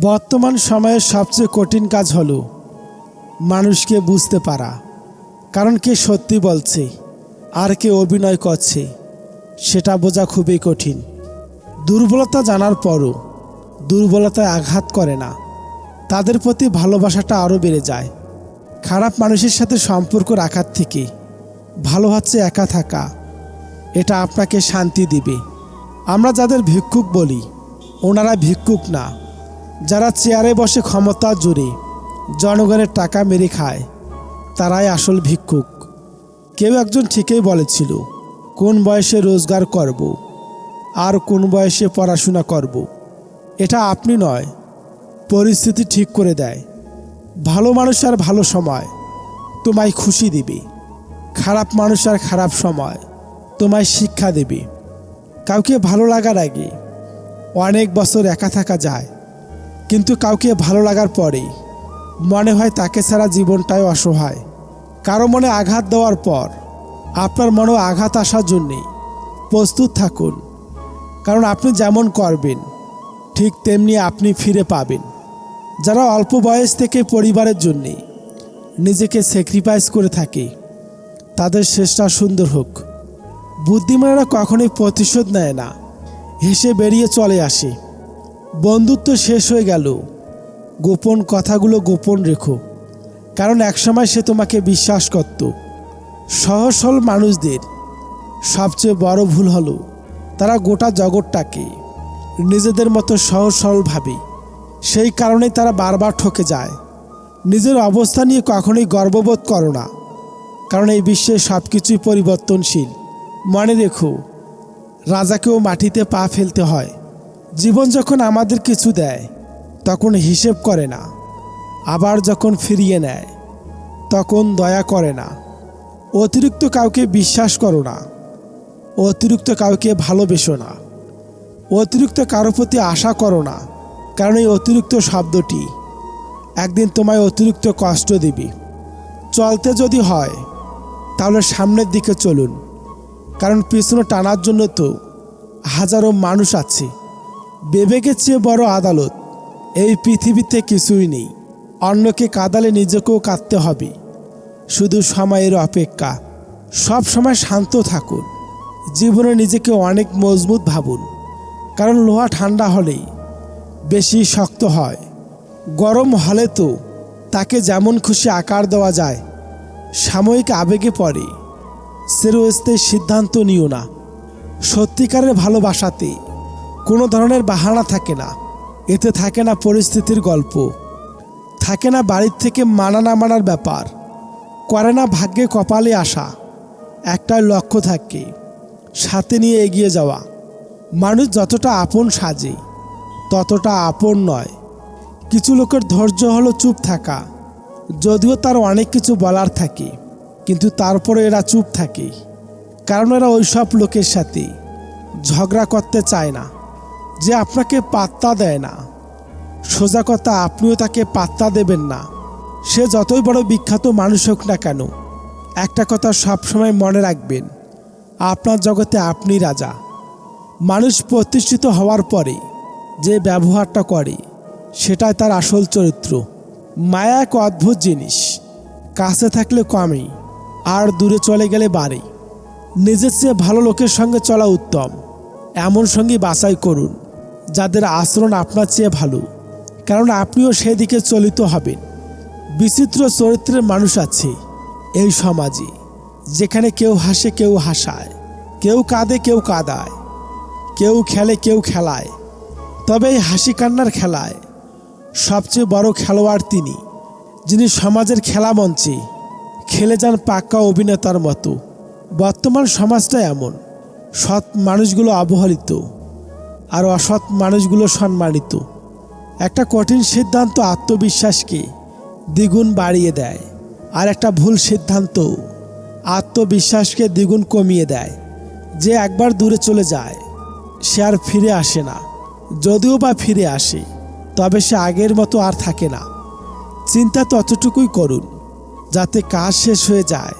বর্তমান সময়ের সবচেয়ে কঠিন কাজ হলো মানুষকে বুঝতে পারা। কারণ কে সত্যি বলছে, আর কে অভিনয় করছে, সেটা বোঝা খুবই কঠিন। দুর্বলতা জানার পরও দুর্বলতায় আঘাত করে না। তাদের প্রতি ভালোবাসাটা আরও বেড়ে যায়। খারাপ মানুষের সাথে সম্পর্ক রাখার থেকে ভালো হচ্ছে একা থাকা। এটা আপনাকে শান্তি দিবে। আমরা যাদের ভিক্ষুক বলি, ওনারা ভিক্ষুক না। যারা চেয়ারে বসে ক্ষমতা জুড়ে, জনগণের টাকা মেরে খায়, তারাই আসল ভিক্ষুক। কেউ একজন ঠিকই বলেছিল, কোন বয়সে রোজগার করব, আর কোন বয়সে পড়াশোনা করব। এটা আপনি নয়, পরিস্থিতি ঠিক করে দেয়। ভালো মানুষ আর ভালো সময়, তোমায় খুশি দিবে। খারাপ মানুষ আর খারাপ সময়, তোমায় শিক্ষা দেবে। কাউকে ভালো লাগার আগে অনেক বছর একা থাকা যায়। কিন্তু কাউকে ভালো লাগার পরে মনে হয় তাকে ছাড়া জীবনটাই অসহায়। কারও মনে আঘাত দেওয়ার পর আপনার মনেও আঘাত আসার জন্যে প্রস্তুত থাকুন। কারণ আপনি যেমন করবেন, ঠিক তেমনি আপনি ফিরে পাবেন। যারা অল্প বয়স থেকে পরিবারের জন্যে নিজেকে স্যাক্রিফাইস করে থাকে, তাদের শেষটা সুন্দর হোক। বুদ্ধিমানেরা কখনোই প্রতিশোধ নেয় না, হেসে বেরিয়ে চলে আসে। বন্ধুত্ব শেষ হয়ে গেল। গোপন কথাগুলো গোপন রেখো। কারণ একসময় সে তোমাকে বিশ্বাস করত। সহজ সরল মানুষদের সবচেয়ে বড় ভুল হলো তারা গোটা জগৎটাকে নিজেদের মতো সহজ সরল ভাবে। সেই কারণেই তারা বারবার ঠকে যায়। নিজের অবস্থা নিয়ে কখনোই গর্ববোধ করো না। কারণ এই বিশ্বে সব কিছুই পরিবর্তনশীল। মনে রেখো, রাজাকেও মাটিতে পা ফেলতে হয়। জীবন যখন আমাদের কিছু দেয়, তখন হিসেব করে না। আবার যখন ফিরিয়ে নেয়, তখন দয়া করে না। অতিরিক্ত কাউকে বিশ্বাস করো না। অতিরিক্ত কাউকে ভালোবেসো না। অতিরিক্ত কারও প্রতি আশা করো না, কারণ এই অতিরিক্ত শব্দটি একদিন তোমায় অতিরিক্ত কষ্ট দিবি। চলতে যদি হয়, তাহলে সামনের দিকে চলুন, কারণ পিছনে টানার জন্য তো হাজারো মানুষ আছে। বিবেকের চেয়ে বড় আদালত। এই পৃথিবীতে কিছুই নেই। অন্যকে কাদালে নিজেকেও কাঁদতে হবে। শুধু সময়ের অপেক্ষা। সব সময় শান্ত থাকুন। জীবনে নিজেকে অনেক মজবুত ভাবুন। কারণ লোহা ঠান্ডা হলেই বেশি শক্ত হয়। গরম হলে তো তাকে যেমন খুশি আকার দেওয়া যায়, সাময়িক আবেগে পড়ে। চিরস্থায়ী সিদ্ধান্ত নিও না। সত্যিকারের ভালোবাসাতে কোনো ধরনের বাহানা থাকে না। এতে থাকে না পরিস্থিতির গল্প। থাকে না বাড়ির থেকে মানা না মানার ব্যাপার। করে না ভাগ্যে কপালে আসা। একটা লক্ষ্য থাকে, সাথে নিয়ে এগিয়ে যাওয়া। মানুষ যতটা আপন সাজে, ততটা আপন নয়। কিছু লোকের ধৈর্য হলো চুপ থাকা। যদিও তার অনেক কিছু বলার থাকে, কিন্তু তারপরে এরা চুপ থাকে। কারণ এরা ওইসব লোকের সাথে ঝগড়া করতে চায় না। যে আপনাকে পাত্তা দেয় না। সোজা কথা, আপনিও তাকে পাত্তা দেবেন না। সে যতই বড় বিখ্যাত মানুষ হোক না কেন, একটা কথা সবসময় মনে রাখবেন, আপনার জগতে আপনি রাজা। মানুষ প্রতিষ্ঠিত হওয়ার পরে যে ব্যবহারটা করে, সেটাই তার আসল চরিত্র। মায়া এক অদ্ভুত জিনিস, কাছে থাকলে কমই আর দূরে চলে গেলে বাড়ে। নিজের চেয়ে ভালো লোকের সঙ্গে চলা উত্তম, এমন সঙ্গী বাছাই করুন। যাদের আচরণ আপনার চেয়ে ভালো কারণ আপনিও সেদিকে চলিত হবেন। বিচিত্র চরিত্রের মানুষ আছে এই সমাজে, যেখানে কেউ হাসে কেউ হাসায়, কেউ কাঁদে কেউ কাঁদায়, কেউ খেলে কেউ খেলায়। তবে এই হাসি কান্নার খেলায় সবচেয়ে বড় খেলোয়াড় তিনি, যিনি সমাজের খেলা মঞ্চে খেলে যান পাক্কা অভিনেতার মতো। বর্তমান সমাজটা এমন, সৎ মানুষগুলো অবহেলিত আর অসৎ মানুষগুলো সম্মানিত। একটা কঠিন সিদ্ধান্ত আত্মবিশ্বাসকে দ্বিগুণ বাড়িয়ে দেয়, আর একটা ভুল সিদ্ধান্ত আত্মবিশ্বাসকে দ্বিগুণ কমিয়ে দেয়। যে একবার দূরে চলে যায়, সে আর ফিরে আসে না। যদিও বা ফিরে আসে, তবে সে আগের মতো আর থাকে না। চিন্তা ততটুকুই করুন, যাতে কাজ শেষ হয়ে যায়,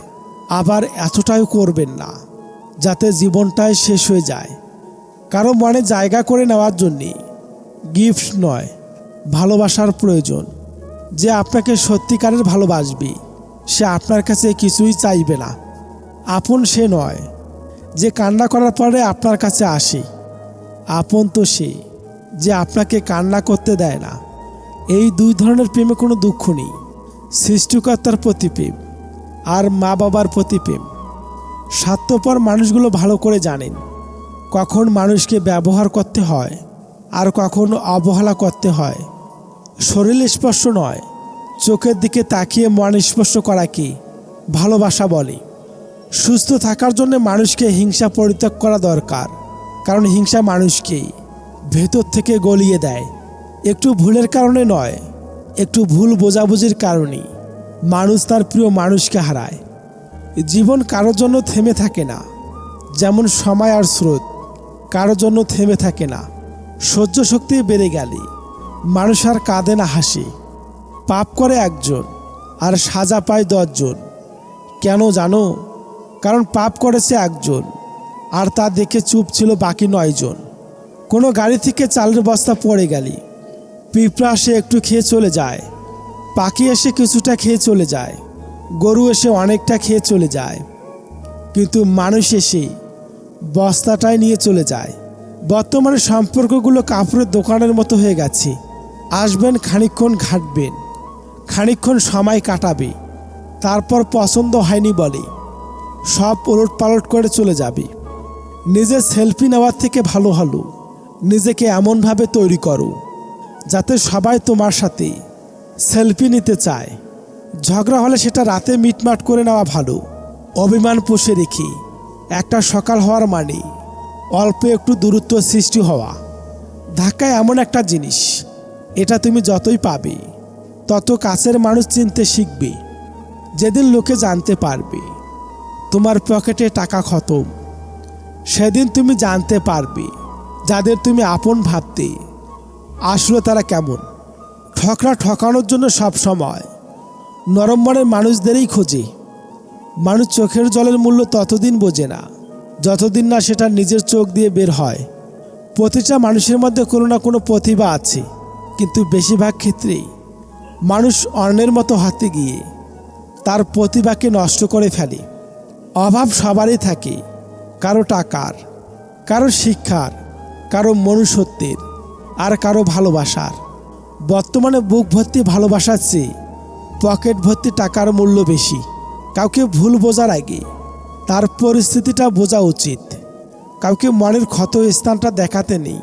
আবার এতটাও করবেন না, যাতে জীবনটাই শেষ হয়ে যায়। কারও মনে জায়গা করে নেওয়ার জন্যে গিফট নয়, ভালোবাসার প্রয়োজন। যে আপনাকে সত্যিকারের ভালোবাসবে, সে আপনার কাছে কিছুই চাইবে না। আপন সে নয়, যে কান্না করার পরে আপনার কাছে আসে। আপন তো সে, যে আপনাকে কান্না করতে দেয় না। এই দুই ধরনের প্রেমে কোনো দুঃখ নেই। সৃষ্টিকর্তার প্রতি প্রেম আর মা বাবার প্রতি প্রেম। স্বার্থপর মানুষগুলো ভালো করে জানেন। কখন মানুষকে ব্যবহার করতে হয় আর কখন অবহেলা করতে হয়। শরীর স্পর্শ নয়, চোখের দিকে তাকিয়ে মন স্পর্শ করাকে ভালোবাসা বলে। সুস্থ থাকার জন্য মানুষকে হিংসা পরিত্যাগ করা দরকার, কারণ হিংসা মানুষকে ভেতর থেকে গলিয়ে দেয়। একটু ভুলের কারণে নয়, একটু ভুল বোঝাবুঝির কারণে মানুষ তার প্রিয় মানুষকে হারায়। জীবন কারোর জন্য থেমে থাকে না, যেমন সময় আর স্রোত। কারোর জন্য থেমে থাকে না। সহ্য শক্তি বেড়ে গেলে মানুষ আর কাঁদে না হাসি। পাপ করে একজন আর সাজা পায় দশজন। কেন জানো? কারণ পাপ করেছে একজন আর তা দেখে চুপ ছিল বাকি নয়জন। কোনো গাড়ি থেকে চালের বস্তা পড়ে গেলি পিঁপড়া সে একটু খেয়ে চলে যায়। পাখি এসে কিছুটা খেয়ে চলে যায়। গরু এসে অনেকটা খেয়ে চলে যায়। কিন্তু মানুষ এসে বস্তাটাই নিয়ে চলে যায়। বর্তমানে সম্পর্কগুলো কাপড়ের দোকানের মতো হয়ে গেছে। আসবেন খানিকক্ষণ ঘাটবেন। খানিকক্ষণ সময় কাটাবে। তারপর পছন্দ হয়নি বলে। সব ওলট পালট করে চলে যাবে। নিজের সেলফি নেওয়ার থেকে ভালো হলো। নিজেকে এমনভাবে তৈরি করো, যাতে সবাই তোমার সাথে সেলফি নিতে চায়। ঝগড়া হলে সেটা রাতে মিটমাট করে নেওয়া ভালো। অভিমান পুষে রেখে। একটা সকাল হওয়ার মানে অল্প একটু দূরত্ব সৃষ্টি হওয়া। ধাক্কা এমন একটা জিনিস, এটা তুমি যতই পাবে, তত কাছের মানুষ চিনতে শিখবে, যেদিন লোকে জানতে পারবে, তোমার পকেটে টাকা খতম। সেদিন তুমি জানতে পারবে, যাদের তুমি আপন ভাবতে, আসলে তারা কেমন। ঠকরা ঠকানোর জন্য সব সময় নরম মানুষদেরই খোঁজে। মানুষ চোখের জলের মূল্য ততদিন বোঝে না। যতদিন না সেটা নিজের চোখ দিয়ে বের হয়। প্রতিটা মানুষের মধ্যে কোনো না কোনো প্রতিভা আছে, কিন্তু বেশিরভাগ ক্ষেত্রেই মানুষ অন্যের মতো হাতে গিয়ে তার প্রতিভাকে নষ্ট করে ফেলে। অভাব সবারই থাকে, কারও টাকার, কারও শিক্ষার, কারও মনুষ্যত্বের, আর কারও ভালোবাসার। বর্তমানে বুক ভর্তি ভালোবাসার চেয়ে পকেট ভর্তি টাকার মূল্য বেশি। কাউকে ভুল বোঝার আগে তার পরিস্থিতিটা বোঝা উচিত। কাউকে মনের ক্ষত স্থানটা দেখাতে নেই,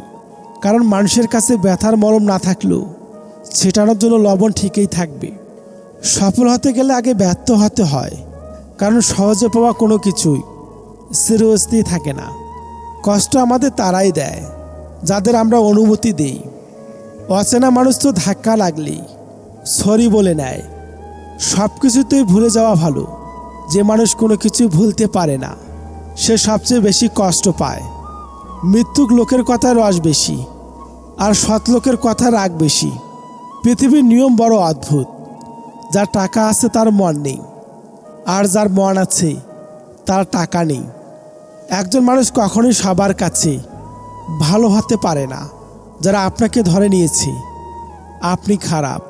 কারণ মানুষের কাছে ব্যথার মরম না থাকলেও ছেটানোর জন্য লবণ ঠিকই থাকবে। সফল হতে গেলে আগে ব্যর্থ হতে হয়, কারণ সহজে পাওয়া কোনো কিছুই চিরস্থায়ী থাকে না। কষ্ট আমাদের তারাই দেয়, যাদের আমরা অনুমতি দিই। অচেনা মানুষ তো ধাক্কা লাগলেই, সরি বলে নেয়। সব কিছুতেই ভুলে যাওয়া ভালো। যে মানুষ কোনো কিছু ভুলতে পারে না, সে সবচেয়ে বেশি কষ্ট পায়। মৃত্যুক লোকের কথা রস বেশি, আর সৎ লোকের কথা রাগ বেশি। পৃথিবীর নিয়ম বড় অদ্ভুত, যার টাকা আছে তার মন নেই, আর যার মন আছে তার টাকা নেই। একজন মানুষ কখনোই সবার কাছে ভালো হতে পারে না, যারা আপনাকে ধরে নিয়েছে। আপনি খারাপ,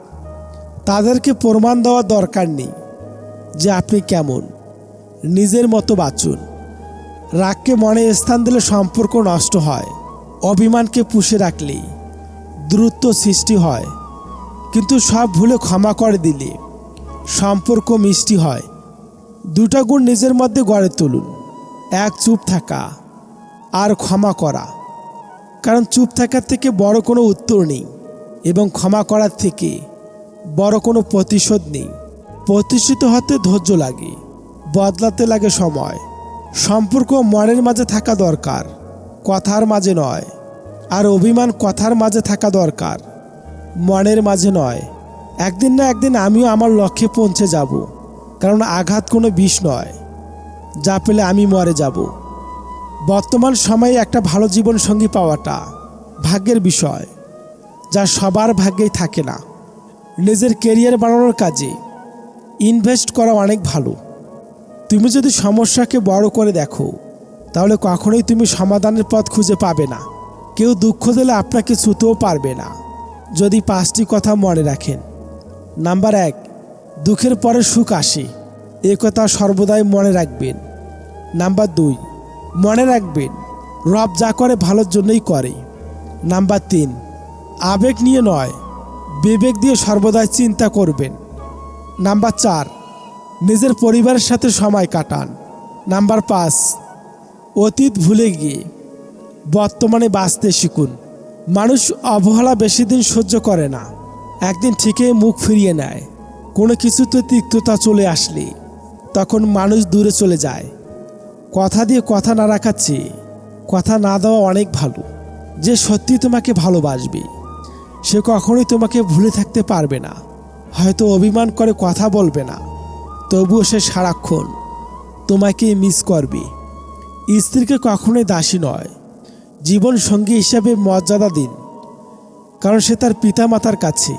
তাদেরকে প্রমাণ দেওয়ার দরকার নেই যে আপনি কেমন। নিজের মতো বাঁচুন। রাগকে মনে স্থান দিলে সম্পর্ক নষ্ট হয়। অভিমানকে পুষে রাখলেই দূরত্ব সৃষ্টি হয়। কিন্তু সব ভুলে ক্ষমা করে দিলে সম্পর্ক মিষ্টি হয়। দুটা গুণ নিজের মধ্যে গড়ে তুলুন। এক, চুপ থাকা। আর ক্ষমা করা। কারণ চুপ থাকার থেকে বড় কোনো উত্তর নেই এবং ক্ষমা করার থেকে বড় কোনো প্রতিশোধ নেই। প্রতিষ্ঠিত হতে ধৈর্য লাগে। বদলাতে লাগে সময়। সম্পর্ক মনের মাঝে থাকা দরকার, কথার মাঝে নয়। আর অভিমান কথার মাঝে থাকা দরকার, মনের মাঝে নয়। একদিন না একদিন আমিও আমার লক্ষ্যে পৌঁছে যাব, কারণ আঘাত কোনো বিষ নয়। যা পেলে আমি মরে যাব। বর্তমান সময়ে একটা ভালো জীবন সঙ্গী পাওয়াটা ভাগ্যের বিষয়, যা সবার ভাগ্যেই থাকে না। নিজের কেরিয়ার বানানোর কাজে ইনভেস্ট করা অনেক ভালো। তুমি যদি সমস্যাকে বড় করে দেখো, তাহলে কখনোই তুমি সমাধানের পথ খুঁজে পাবে না। কেউ দুঃখ দিলে আপনাকে ছুতেও পারবে না, যদি পাঁচটি কথা মনে রাখেন। নাম্বার এক, দুঃখের পরে সুখ আসে, এ কথা সর্বদাই মনে রাখবেন। নাম্বার দুই, মনে রাখবেন, রব যা করে ভালোর জন্যই করে। নাম্বার তিন, আবেগ নিয়ে নয়, বিবেক দিয়ে সর্বদাই চিন্তা করবেন। নাম্বার চার নিজের পরিবারের সাথে সময় কাটান। নাম্বার পাঁচ, অতীত ভুলে গিয়ে বর্তমানে বাঁচতে শিখুন। মানুষ অবহেলা বেশি দিন সহ্য করে না। একদিন ঠিকই মুখ ফিরিয়ে নেয়। কোনো কিছুতে তিক্ততা চলে আসলে তখন মানুষ দূরে চলে যায়। কথা দিয়ে কথা না রাখার চেয়ে কথা না দেওয়া অনেক ভালো। যে সত্যি তোমাকে ভালোবাসবে, সে কখনোই তোমাকে ভুলে থাকতে পারবে না। হয়তো অভিমান করে কথা বলবে না। তবুও সে সারাক্ষণ তোমাকে মিস করবে। স্ত্রীকে কখনোই দাসী নয়। জীবন সঙ্গী হিসাবে মর্যাদা দিন। কারণ সে তার পিতামাতার কাছে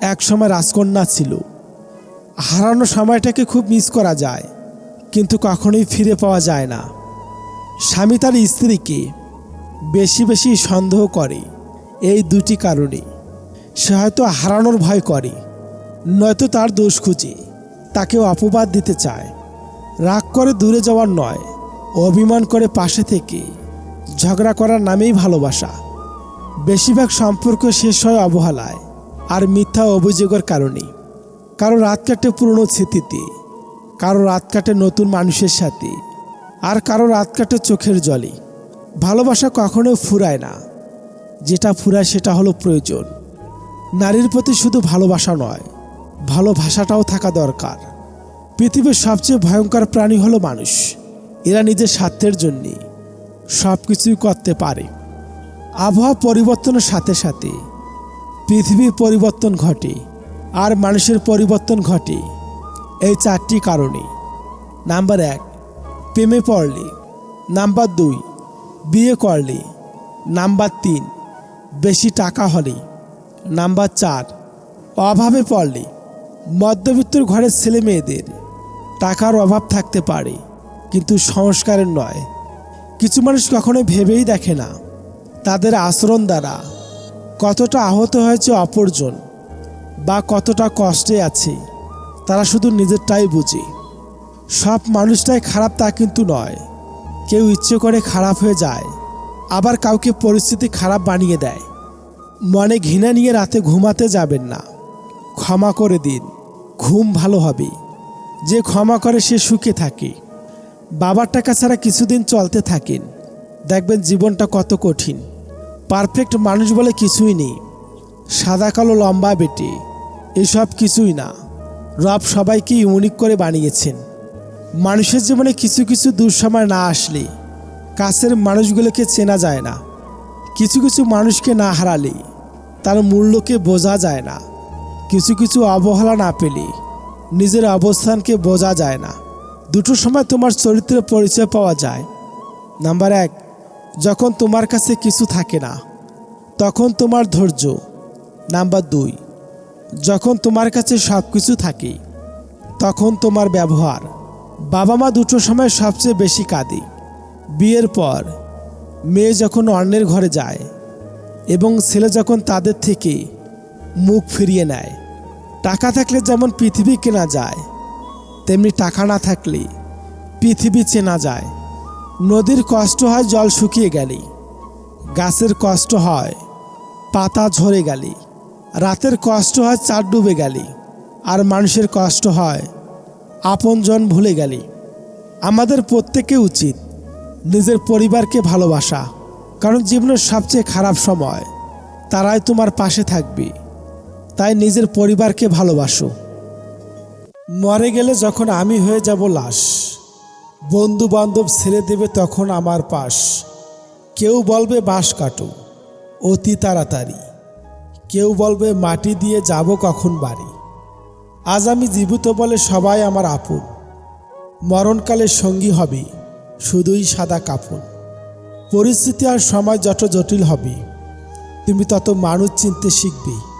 একসময় রাজকন্যা ছিল। হারানো সময়টাকে খুব মিস করা যায়, কিন্তু কখনোই ফিরে পাওয়া যায় না। স্বামী তার স্ত্রীকে বেশি বেশি সন্দেহ করে, এই দুটি কারণে। সে হয়তো হারানোর ভয় করে, নয়তো তার দোষ খুঁজে। তাকে অপবাদ দিতে চায়। রাগ করে দূরে যাওয়ার নয়, অভিমান করে পাশে থেকে। ঝগড়া করার নামেই ভালোবাসা। বেশিরভাগ সম্পর্ক শেষ হয় অবহেলায় আর মিথ্যা অভিযোগের কারণে কারও রাত কাটে পুরনো স্মৃতিতে, কারও রাত কাটে নতুন মানুষের সাথে, আর কারও রাত কাটে চোখের জলে। ভালোবাসা কখনো ফুরায় না। যেটা ফুরায় সেটা হলো প্রয়োজন। নারীর প্রতি শুধু ভালোবাসা নয় ভালোবাসাটাও থাকা দরকার। পৃথিবীর সবচেয়ে ভয়ঙ্কর প্রাণী হলো মানুষ। এরা নিজের স্বার্থের জন্যে সব কিছুই করতে পারে। আবহাওয়া পরিবর্তনের সাথে সাথে পৃথিবীর পরিবর্তন ঘটে আর মানুষের পরিবর্তন ঘটে। এই চারটি কারণে। নাম্বার এক, প্রেমে পড়লে। নাম্বার দুই, বিয়ে করলে। নাম্বার তিন, বেশি টাকা হলে। নাম্বার চার, অভাবে পড়লে। মধ্যবিত্তর ঘরের ছেলে মেয়েদের টাকার অভাব থাকতে পারে, কিন্তু সংস্কারের নয়। কিছু মানুষ কখনো ভেবেই দেখে না তাদের আচরণ দ্বারা কতটা আহত হয়েছে অপরজন বা কতটা কষ্টে আছে, তারা শুধু নিজেরটাই বুঝে। সব মানুষটাই খারাপ তা কিন্তু নয়। কেউ ইচ্ছে করে খারাপ হয়ে যায়, আবার কাউকে পরিস্থিতি খারাপ বানিয়ে দেয়। মনে ঘৃণা নিয়ে রাতে ঘুমাতে যাবেন না। ক্ষমা করে দিন। ঘুম ভালো হবে। যে ক্ষমা করে সে সুখে থাকে। বাবার টাকা ছাড়া কিছুদিন চলতে থাকেন। দেখবেন জীবনটা কত কঠিন। পারফেক্ট মানুষ বলে কিছুই নেই। সাদা, কালো, লম্বা বেটে। এসব কিছুই না। রব সবাইকে ইউনিক করে বানিয়েছেন। মানুষের জীবনে কিছু কিছু দুঃসময় না আসলে কাছের মানুষগুলোকে চেনা যায় না। কিছু কিছু মানুষকে না হারালে তার মূল্যকে বোঝা যায় না। কিছু কিছু অবহেলা না পেলে নিজের অবস্থানকে বোঝা যায় না। দুটো সময় তোমার চরিত্রের পরিচয় পাওয়া যায়। নাম্বার এক, যখন তোমার কাছে কিছু থাকে না, তখন তোমার ধৈর্য। নাম্বার দুই, যখন তোমার কাছে সব কিছু থাকে, তখন তোমার ব্যবহার। বাবা মা দুটো সময় সবচেয়ে বেশি কাঁদে। বিয়ের পর মেয়ে যখন অন্যের ঘরে যায় এবং ছেলে যখন তাদের থেকে মুখ ফিরিয়ে নেয় টাকা থাকলে যেমন পৃথিবী কেনা যায়, তেমনি টাকা না থাকলে পৃথিবী চেনা যায়। নদীর কষ্ট হয় জল শুকিয়ে গেলে, গাছের কষ্ট হয় পাতা ঝরে গেলে, রাতের কষ্ট হয় চার ডুবে গেলে, আর মানুষের কষ্ট হয় আপনজন ভুলে গেলে। আমাদের প্রত্যেকে উচিত নিজের পরিবারকে ভালোবাসা, কারণ জীবনের সবচেয়ে খারাপ সময় তারাই তোমার পাশে থাকবে। তাই নিজের পরিবারকে ভালোবাসো। মরে গেলে যখন আমি হয়ে যাব লাশ বন্ধু বান্ধব ছেড়ে দেবে তখন আমার পাশ। কেউ বলবে বাঁশ কাটো, অতি তাড়াতাড়ি। কেউ বলবে মাটি দিয়ে যাব কখন বাড়ি। আজ আমি জীবিত বলে সবাই আমার আপন। মরণকালে সঙ্গী হবে, শুধুই সাদা কাপড়। পরিস্থিতি আর সময় যত জটিল হবে, তুমি তত মানুষ চিনতে শিখবে।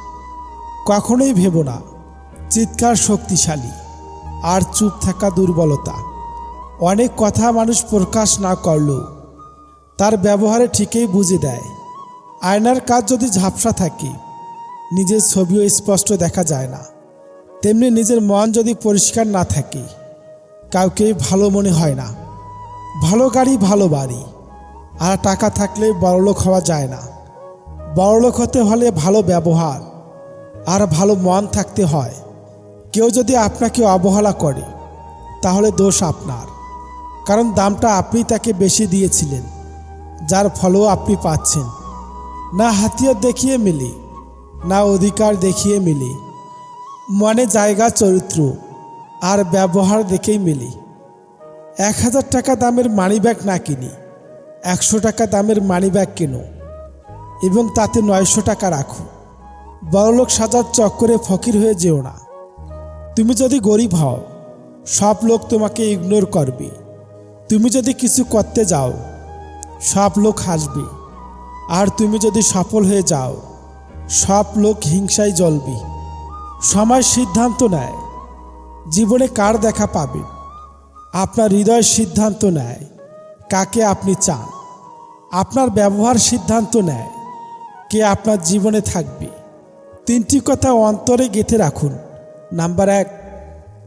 কখনোই ভেবো না। চিৎকার শক্তিশালী, আর চুপ থাকা দুর্বলতা। অনেক কথা মানুষ প্রকাশ না করলেও তার ব্যবহারে ঠিকই বুঝে দেয়। আয়নার কাজ যদি ঝাপসা থাকে, নিজের ছবিও স্পষ্ট দেখা যায় না। তেমনি নিজের মন যদি পরিষ্কার না থাকে কাউকে ভালো মনে হয় না। ভালো গাড়ি, ভালো বাড়ি, আর টাকা থাকলে বড়লোক হওয়া যায় না। বড়লোক হতে হলে ভালো ব্যবহার আর ভালো মন থাকতে হয়। কেউ যদি আপনাকে অবহেলা করে, তাহলে দোষ আপনার। কারণ দামটা আপনি তাকে বেশি দিয়েছিলেন, যার ফলও আপনি পাচ্ছেন। না হাতিয়ার দেখিয়ে মিলি, না অধিকার দেখিয়ে মিলি। মনে জায়গা চরিত্র আর ব্যবহার দেখেই মিলি। এক হাজার টাকা দামের মানিব্যাগ না কিনি, একশো টাকা দামের মানিব্যাগ কেনো, এবং তাতে নয়শো টাকা রাখো। বড়লোক সাজার চক্করে ফকির হয়ে যেও না। তুমি যদি গরিব হও, সব লোক তোমাকে ইগনোর করবে। তুমি যদি কিছু করতে যাও, সব লোক হাসবে। আর তুমি যদি সফল হয়ে যাও, সব লোক হিংসায় জ্বলবে। সময় সিদ্ধান্ত নেয়, জীবনে কার দেখা পাবেন আপনার হৃদয় সিদ্ধান্ত নেয়, কাকে আপনি চান? আপনার ব্যবহার সিদ্ধান্ত নেয়, কে আপনার জীবনে থাকবে। তিনটি কথা অন্তরে গেঁথে রাখুন। নাম্বার এক,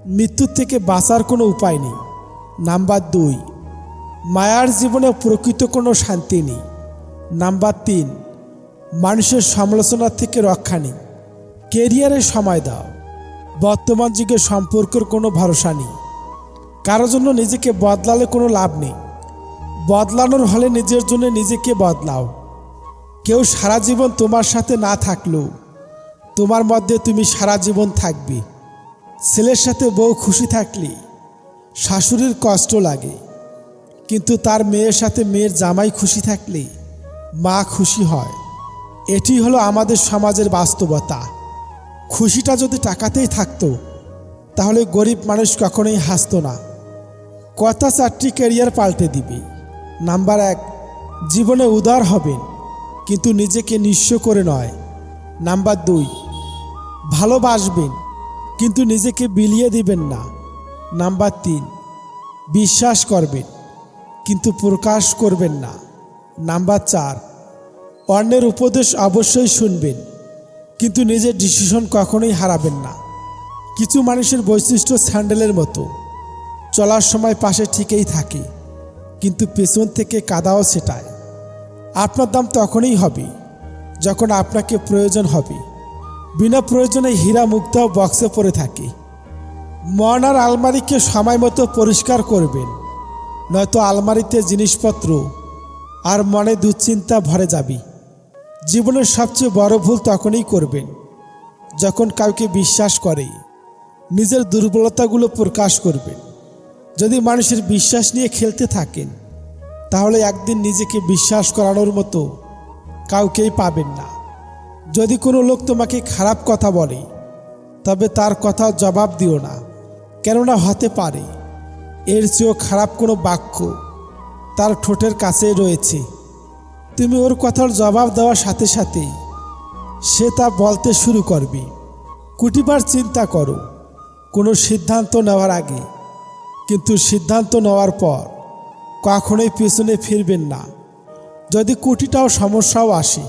মৃত্যুর থেকে বাঁচার কোনো উপায় নেই। নাম্বার দুই, মায়ার জীবনে প্রকৃত কোনো শান্তি নেই। নাম্বার তিন, মানুষের সমালোচনার থেকে রক্ষা নেই। কেরিয়ারে সময় দাও। বর্তমান যুগে সম্পর্কের কোনো ভরসা নেই। কারোর জন্য নিজেকে বদলালে কোনো লাভ নেই। বদলানোর হলে নিজের জন্য নিজেকে বদলাও। কেউ সারা জীবন তোমার সাথে না থাকলেও তোমার মধ্যে তুমি সারা জীবন থাকবে। ছেলের সাথে বউ খুশি থাকলে শাশুড়ির কষ্ট লাগে। কিন্তু তার মেয়ের সাথে মেয়ের জামাই খুশি থাকলে মা খুশি হয়। এটি হলো আমাদের সমাজের বাস্তবতা। খুশিটা যদি টাকাতেই থাকতো, তাহলে গরিব মানুষ কখনোই হাসতো না। কথা চারটি ক্যারিয়ার পাল্টে দিবে। নাম্বার এক, জীবনে উদার হবেন, কিন্তু নিজেকে নিঃস্ব করে নয়। নাম্বার দুই ভালোবাসবেন, কিন্তু নিজেকে বিলিয়ে দিবেন না। নাম্বার তিন, বিশ্বাস করবেন, কিন্তু প্রকাশ করবেন না। নাম্বার চার, অন্যের উপদেশ অবশ্যই শুনবেন, কিন্তু নিজের ডিসিশন কখনোই হারাবেন না। কিছু মানুষের বৈশিষ্ট্য স্যান্ডেলের মতো, চলার সময় পাশে ঠিকই থাকে, কিন্তু পেছন থেকে কাদাও সেটায় আপনার দাম তখনই হবে, যখন আপনাকে প্রয়োজন হবে। বিনা প্রয়োজনে হীরা মুক্তাও বক্সে পড়ে থাকে। মন আর আলমারিকে সময় মতো পরিষ্কার করবেন, নয়তো আলমারিতে জিনিসপত্র আর মনে দুশ্চিন্তা ভরে যাবে। জীবনের সবচেয়ে বড় ভুল তখনই করবেন, যখন কাউকে বিশ্বাস করে, নিজের দুর্বলতাগুলো প্রকাশ করবেন। যদি মানুষের বিশ্বাস নিয়ে খেলতে থাকেন, তাহলে একদিন নিজেকে বিশ্বাস করানোর মতো কাউকেই পাবেন না। যদি কোনো লোক তোমাকে খারাপ কথা বলে, তবে তার কথা জবাব দিও না, কেননা হতে পারে, এর চেয়েও খারাপ কোনো বাক্য তার ঠোঁটের কাছেই রয়েছে। তুমি ওর কথার জবাব দেওয়ার সাথে সাথেই সে তা বলতে শুরু করবে। কুটিবার চিন্তা করো, কোনো সিদ্ধান্ত নেওয়ার আগে, কিন্তু সিদ্ধান্ত নেওয়ার পর কখনোই পেছনে ফিরবেন না। যদি কুটিটাও সমস্যাও আসে